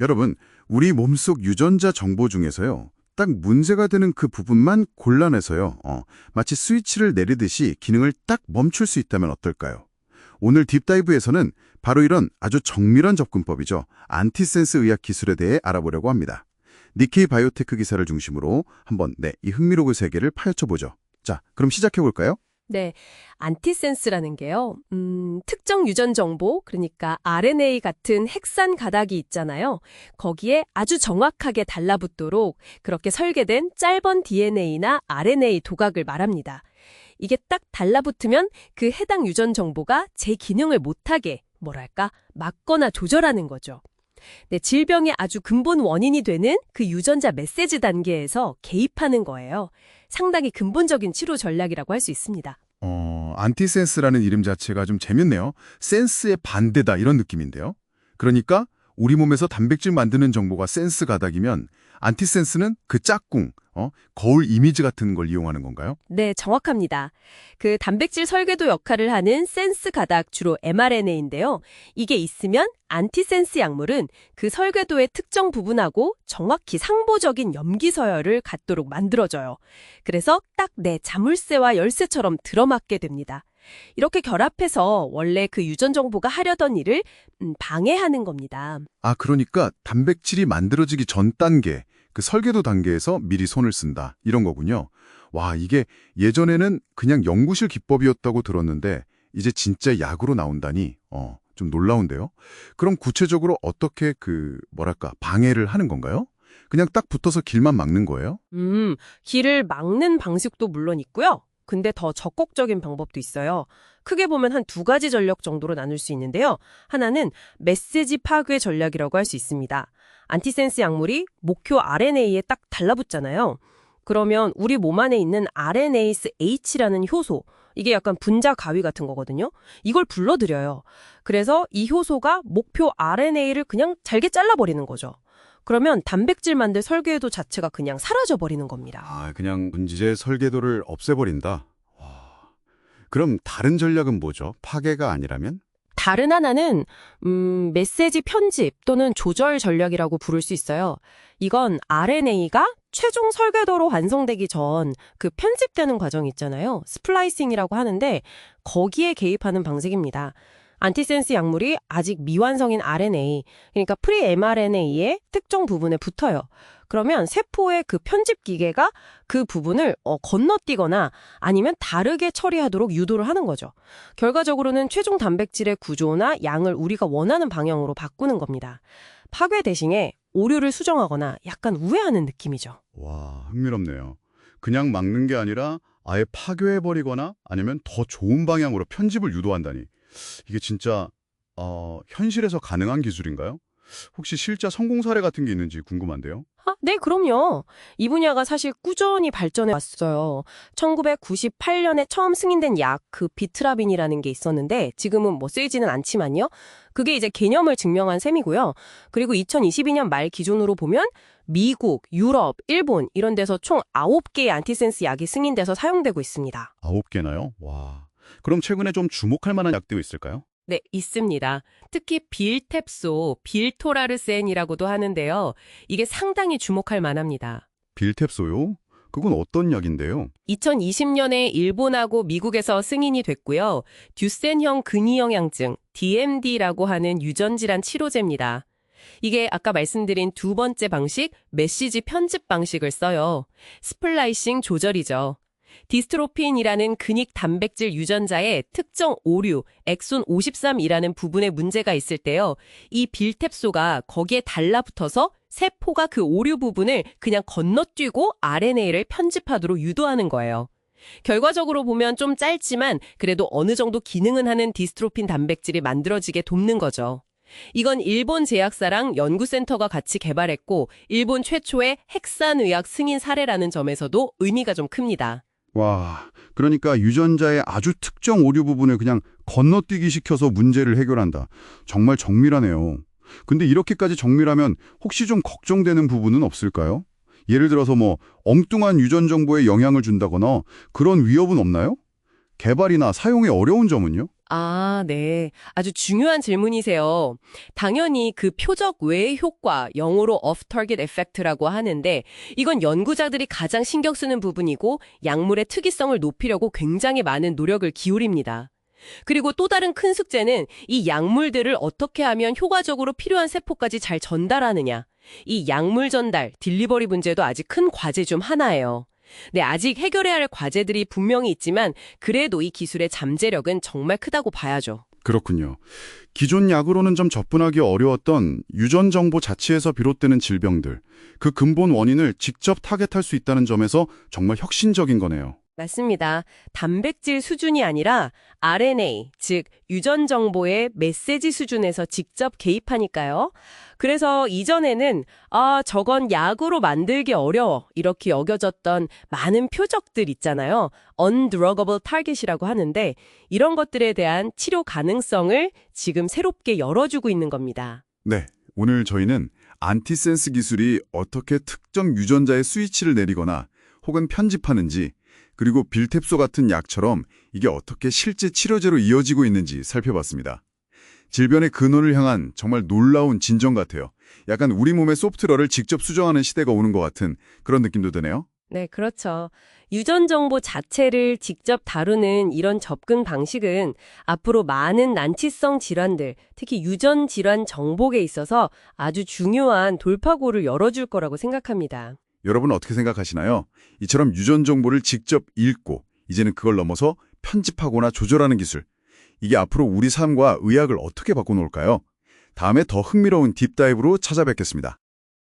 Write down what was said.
여러분, 우리 몸속 유전자 정보 중에서요. 딱 문제가 되는 그 부분만 골라내서요. 어, 마치 스위치를 내리듯이 기능을 딱 멈출 수 있다면 어떨까요? 오늘 딥다이브에서는 바로 이런 아주 정밀한 접근법이죠. 안티센스 의학 기술에 대해 알아보려고 합니다. 니케이 바이오테크 기사를 중심으로 한번 네, 이 흥미로운 세계를 파헤쳐보죠. 자, 그럼 시작해볼까요? 네, 안티센스라는 게요. 음, 특정 유전 정보, 그러니까 RNA 같은 핵산 가닥이 있잖아요. 거기에 아주 정확하게 달라붙도록 그렇게 설계된 짧은 DNA나 RNA 도각을 말합니다. 이게 딱 달라붙으면 그 해당 유전 정보가 제 기능을 못하게 뭐랄까 막거나 조절하는 거죠. 네, 질병의 아주 근본 원인이 되는 그 유전자 메시지 단계에서 개입하는 거예요. 상당히 근본적인 치료 전략이라고 할 수 있습니다. 어, 안티센스라는 이름 자체가 좀 재밌네요. 센스의 반대다 이런 느낌인데요. 그러니까 우리 몸에서 단백질 만드는 정보가 센스 가닥이면 안티센스는 그 짝꿍, 어, 거울 이미지 같은 걸 이용하는 건가요? 네, 정확합니다. 그 단백질 설계도 역할을 하는 센스 가닥 주로 mRNA인데요. 이게 있으면 안티센스 약물은 그 설계도의 특정 부분하고 정확히 상보적인 염기 서열을 갖도록 만들어져요. 그래서 딱 내 자물쇠와 열쇠처럼 들어맞게 됩니다. 이렇게 결합해서 원래 그 유전 정보가 하려던 일을 음, 방해하는 겁니다. 아, 그러니까 단백질이 만들어지기 전 단계, 그 설계도 단계에서 미리 손을 쓴다. 이런 거군요. 와, 이게 예전에는 그냥 연구실 기법이었다고 들었는데 이제 진짜 약으로 나온다니 어, 좀 놀라운데요. 그럼 구체적으로 어떻게 그 뭐랄까 방해를 하는 건가요? 그냥 딱 붙어서 길만 막는 거예요? 음, 길을 막는 방식도 물론 있고요. 근데 더 적극적인 방법도 있어요. 크게 보면 한 두 가지 전략 정도로 나눌 수 있는데요. 하나는 메시지 파괴 전략이라고 할 수 있습니다. 안티센스 약물이 목표 RNA에 딱 달라붙잖아요. 그러면 우리 몸 안에 있는 RNase H라는 효소, 이게 약간 분자 가위 같은 거거든요. 이걸 불러들여요. 그래서 이 효소가 목표 RNA를 그냥 잘게 잘라버리는 거죠. 그러면 단백질 만들 설계도 자체가 그냥 사라져버리는 겁니다. 아, 그냥 문제 설계도를 없애버린다. 와. 그럼 다른 전략은 뭐죠? 파괴가 아니라면? 다른 하나는 음, 메시지 편집 또는 조절 전략이라고 부를 수 있어요. 이건 RNA가 최종 설계도로 완성되기 전 그 편집되는 과정 있잖아요. 스플라이싱이라고 하는데 거기에 개입하는 방식입니다. 안티센스 약물이 아직 미완성인 RNA, 그러니까 프리-mRNA의 특정 부분에 붙어요. 그러면 세포의 그 편집 기계가 그 부분을 어, 건너뛰거나 아니면 다르게 처리하도록 유도를 하는 거죠. 결과적으로는 최종 단백질의 구조나 양을 우리가 원하는 방향으로 바꾸는 겁니다. 파괴 대신에 오류를 수정하거나 약간 우회하는 느낌이죠. 와, 흥미롭네요. 그냥 막는 게 아니라 아예 파괴해버리거나 아니면 더 좋은 방향으로 편집을 유도한다니. 이게 진짜 어, 현실에서 가능한 기술인가요? 혹시 실제 성공 사례 같은 게 있는지 궁금한데요. 아, 네, 그럼요. 이 분야가 사실 꾸준히 발전해 왔어요. 1998년에 처음 승인된 약, 그 비트라빈이라는 게 있었는데, 지금은 뭐 쓰이지는 않지만요. 그게 이제 개념을 증명한 셈이고요. 그리고 2022년 말 기준으로 보면, 미국, 유럽, 일본, 이런 데서 총 9개의 안티센스 약이 승인돼서 사용되고 있습니다. 아홉 개나요? 와. 그럼 최근에 좀 주목할 만한 약도 있을까요? 네, 있습니다. 특히 빌탭소, 빌토라르센이라고도 하는데요. 이게 상당히 주목할 만합니다. 빌탭소요? 그건 어떤 약인데요? 2020년에 일본하고 미국에서 승인이 됐고요. 듀센형 근위영양증, DMD라고 하는 유전질환 치료제입니다. 이게 아까 말씀드린 두 번째 방식, 메시지 편집 방식을 써요. 스플라이싱 조절이죠. 디스트로핀이라는 근익 단백질 유전자의 특정 오류, 엑손 53이라는 부분에 문제가 있을 때요. 이 빌탭소가 거기에 달라붙어서 세포가 그 오류 부분을 그냥 건너뛰고 RNA를 편집하도록 유도하는 거예요. 결과적으로 보면 좀 짧지만 그래도 어느 정도 기능은 하는 디스트로핀 단백질이 만들어지게 돕는 거죠. 이건 일본 제약사랑 연구센터가 같이 개발했고 일본 최초의 핵산의학 승인 사례라는 점에서도 의미가 좀 큽니다. 와, 그러니까 유전자의 아주 특정 오류 부분을 그냥 건너뛰기 시켜서 문제를 해결한다. 정말 정밀하네요. 근데 이렇게까지 정밀하면 혹시 좀 걱정되는 부분은 없을까요? 예를 들어서 뭐 엉뚱한 유전 정보에 영향을 준다거나 그런 위협은 없나요? 개발이나 사용에 어려운 점은요? 아, 네. 아주 중요한 질문이세요. 당연히 그 표적 외의 효과, 영어로 off-target effect라고 하는데 이건 연구자들이 가장 신경 쓰는 부분이고 약물의 특이성을 높이려고 굉장히 많은 노력을 기울입니다. 그리고 또 다른 큰 숙제는 이 약물들을 어떻게 하면 효과적으로 필요한 세포까지 잘 전달하느냐. 이 약물 전달, 딜리버리 문제도 아직 큰 과제 중 하나예요. 네, 아직 해결해야 할 과제들이 분명히 있지만 그래도 이 기술의 잠재력은 정말 크다고 봐야죠. 그렇군요. 기존 약으로는 좀 접근하기 어려웠던 유전 정보 자체에서 비롯되는 질병들, 그 근본 원인을 직접 타겟할 수 있다는 점에서 정말 혁신적인 거네요. 맞습니다. 단백질 수준이 아니라 RNA, 즉 유전 정보의 메시지 수준에서 직접 개입하니까요. 그래서 이전에는 아, 저건 약으로 만들기 어려워 이렇게 여겨졌던 많은 표적들 있잖아요. undruggable target이라고 하는데 이런 것들에 대한 치료 가능성을 지금 새롭게 열어주고 있는 겁니다. 네, 오늘 저희는 안티센스 기술이 어떻게 특정 유전자의 스위치를 내리거나 혹은 편집하는지 그리고 빌탭소 같은 약처럼 이게 어떻게 실제 치료제로 이어지고 있는지 살펴봤습니다. 질병의 근원을 향한 정말 놀라운 진정 같아요. 약간 우리 몸의 소프트웨어를 직접 수정하는 시대가 오는 것 같은 그런 느낌도 드네요. 네, 그렇죠. 유전 정보 자체를 직접 다루는 이런 접근 방식은 앞으로 많은 난치성 질환들, 특히 유전 질환 정복에 있어서 아주 중요한 돌파구를 열어줄 거라고 생각합니다. 여러분 어떻게 생각하시나요? 이처럼 유전 정보를 직접 읽고 이제는 그걸 넘어서 편집하거나 조절하는 기술. 이게 앞으로 우리 삶과 의학을 어떻게 바꿔놓을까요? 다음에 더 흥미로운 딥다이브로 찾아뵙겠습니다.